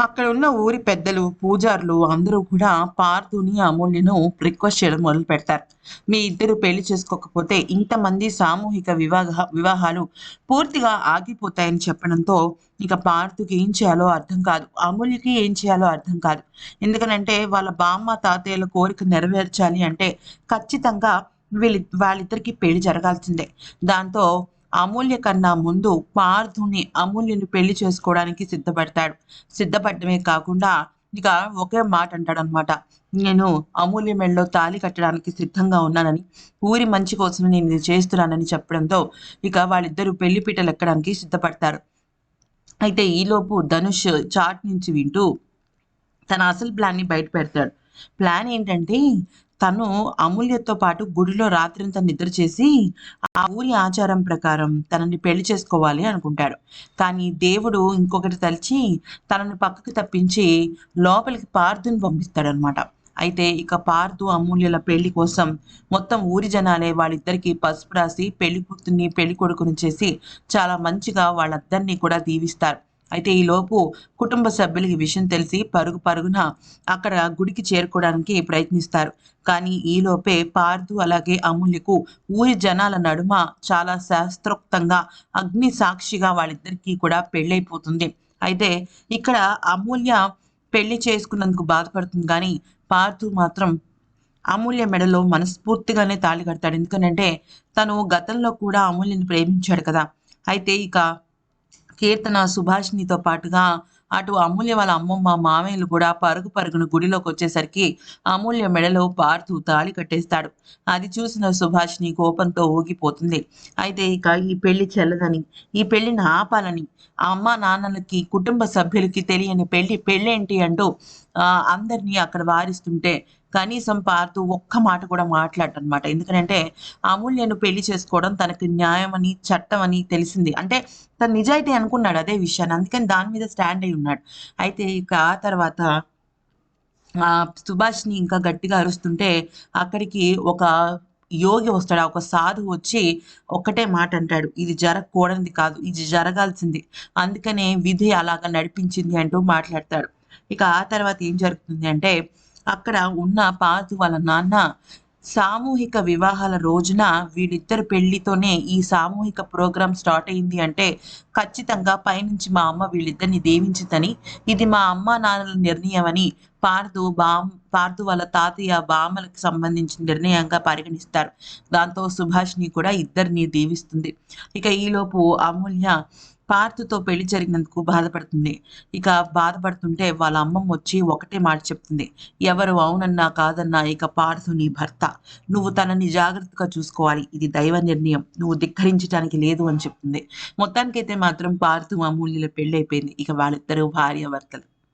అక్కడ ఉన్న ఊరి పెద్దలు పూజారులు అందరూ కూడా పార్థుని అమూల్యను రిక్వెస్ట్ చేయడం మొదలు పెడతారు. మీ ఇద్దరు పెళ్ళి చేసుకోకపోతే ఇంతమంది సామూహిక వివాహ వివాహాలు పూర్తిగా ఆగిపోతాయని చెప్పడంతో ఇక పార్థుకి ఏం చేయాలో అర్థం కాదు. అమూల్యకి ఏం చేయాలో అర్థం కాదు. ఎందుకనంటే వాళ్ళ బామ్మ తాతయ్యల కోరిక నెరవేర్చాలి అంటే ఖచ్చితంగా వీళ్ళి వాళ్ళిద్దరికి పెళ్ళి జరగాల్సిందే. దాంతో అమూల్య కన్నా ముందు పార్థుని అమూల్యని పెళ్ళి చేసుకోవడానికి సిద్ధపడతాడు. సిద్ధపడటమే కాకుండా ఇక ఒకే మాట అంటాడనమాట. నేను అమూల్య మెళ్ళలో తాలి కట్టడానికి సిద్ధంగా ఉన్నానని ఊరి మంచి కోసం నేను ఇది చేస్తున్నానని చెప్పడంతో ఇక వాళ్ళిద్దరూ పెళ్ళి పీటలు ఎక్కడానికి సిద్ధపడతారు. అయితే ఈలోపు ధనుష్ చాట్ నుంచి వింటూ తన అసలు ప్లాన్ని బయట పెడతాడు. ప్లాన్ ఏంటంటే తను అమూల్యతో పాటు గుడిలో రాత్రింతా నిద్ర చేసి ఆ ఊరి ఆచారం ప్రకారం తనని పెళ్ళి చేసుకోవాలి అనుకుంటాడు. కానీ దేవుడు ఇంకొకటి తలిచి తనని పక్కకు తప్పించి లోపలికి పార్థుని పంపిస్తాడనమాట అయితే ఇక పార్థు అమూల్యల పెళ్ళి కోసం మొత్తం ఊరి జనాలే వాళ్ళిద్దరికి పసుపు రాసి పెళ్ళి కూతుర్ని పెళ్ళి కొడుకుని చేసి చాలా మంచిగా వాళ్ళందరినీ కూడా దీవిస్తారు. అయితే ఈ లోపు కుటుంబ సభ్యులకి విషయం తెలిసి పరుగు పరుగున అక్కడ గుడికి చేరుకోవడానికి ప్రయత్నిస్తారు. కానీ ఈలోపే పార్థు అలాగే అమూల్యకు ఊరి జనాల నడుమ చాలా శాస్త్రోక్తంగా అగ్ని సాక్షిగా వాళ్ళిద్దరికీ కూడా పెళ్ళైపోతుంది. అయితే ఇక్కడ అమూల్య పెళ్ళి చేసుకున్నందుకు బాధపడుతుంది. కానీ పార్థు మాత్రం అమూల్య మెడలో మనస్ఫూర్తిగానే తాళి కడతాడు. ఎందుకంటే తను గతంలో కూడా అమూల్యని ప్రేమించాడు కదా. అయితే ఇక కీర్తన సుభాషిణితో పాటుగా అటు అమూల్య వాళ్ళ అమ్మమ్మ మామయ్యలు కూడా పరుగు పరుగును గుడిలోకి వచ్చేసరికి అమూల్య మెడలో పార్తు తాళి కట్టేస్తాడు. అది చూసిన సుభాష్ని కోపంతో ఊగిపోతుంది. అయితే ఇక ఈ పెళ్ళి చెల్లదని ఈ పెళ్ళిని ఆపాలని అమ్మ నాన్నలకి కుటుంబ సభ్యులకి తెలియని పెళ్ళి పెళ్ళేంటి అంటూ అందరినీ అక్కడ వారిస్తుంటే కనీసం పార్థు ఒక్క మాట కూడా మాట్లాడటనమాట ఎందుకంటే అమూల్యను పెళ్ళి చేసుకోవడం తనకి న్యాయం అని చట్టం అని తెలిసింది. అంటే తన నిజాయితీ అనుకున్నాడు అదే విషయాన్ని. అందుకని దాని మీద స్టాండ్ అయి ఉన్నాడు. అయితే ఇక ఆ తర్వాత సుభాష్ని ఇంకా గట్టిగా అరుస్తుంటే అక్కడికి ఒక యోగి వస్తాడు. ఒక సాధువు వచ్చి ఒక్కటే మాట అంటాడు. ఇది జరగకూడనిది కాదు ఇది జరగాల్సింది. అందుకనే విధి అలాగా నడిపించింది అంటూ మాట్లాడతాడు. ఇక ఆ తర్వాత ఏం జరుగుతుంది అంటే అక్కడ ఉన్న పాతు వాళ్ళ నాన్న సామూహిక వివాహాల రోజున వీళ్ళిద్దరు పెళ్ళితోనే ఈ సామూహిక ప్రోగ్రాం స్టార్ట్ అయింది అంటే ఖచ్చితంగా పైనుంచి మా అమ్మ వీళ్ళిద్దరిని దీవించిందని ఇది మా అమ్మ నాన్నల నిర్ణయం అని పార్దు బామ్ పార్దు వాళ్ళ తాతయ్య బామలకు సంబంధించిన నిర్ణయంగా పరిగణిస్తారు. దాంతో సుభాష్ని కూడా ఇద్దరిని దీవిస్తుంది. ఇక ఈలోపు అమూల్య పార్థతో పెళ్ళి జరిగినందుకు బాధపడుతుంది. ఇక బాధపడుతుంటే వాళ్ళ అమ్మమ్మ వచ్చి ఒకటే మాట చెప్తుంది. ఎవరు అవునన్నా కాదన్నా ఇక పార్థు నీ భర్త. నువ్వు తనని జాగ్రత్తగా చూసుకోవాలి. ఇది దైవ నిర్ణయం. నువ్వు ధిక్కరించడానికి లేదు అని చెప్తుంది. మొత్తానికైతే మాత్రం పార్థు అమూల్యుల పెళ్ళి అయిపోయింది ఇక వాళ్ళిద్దరూ భార్య భర్తలు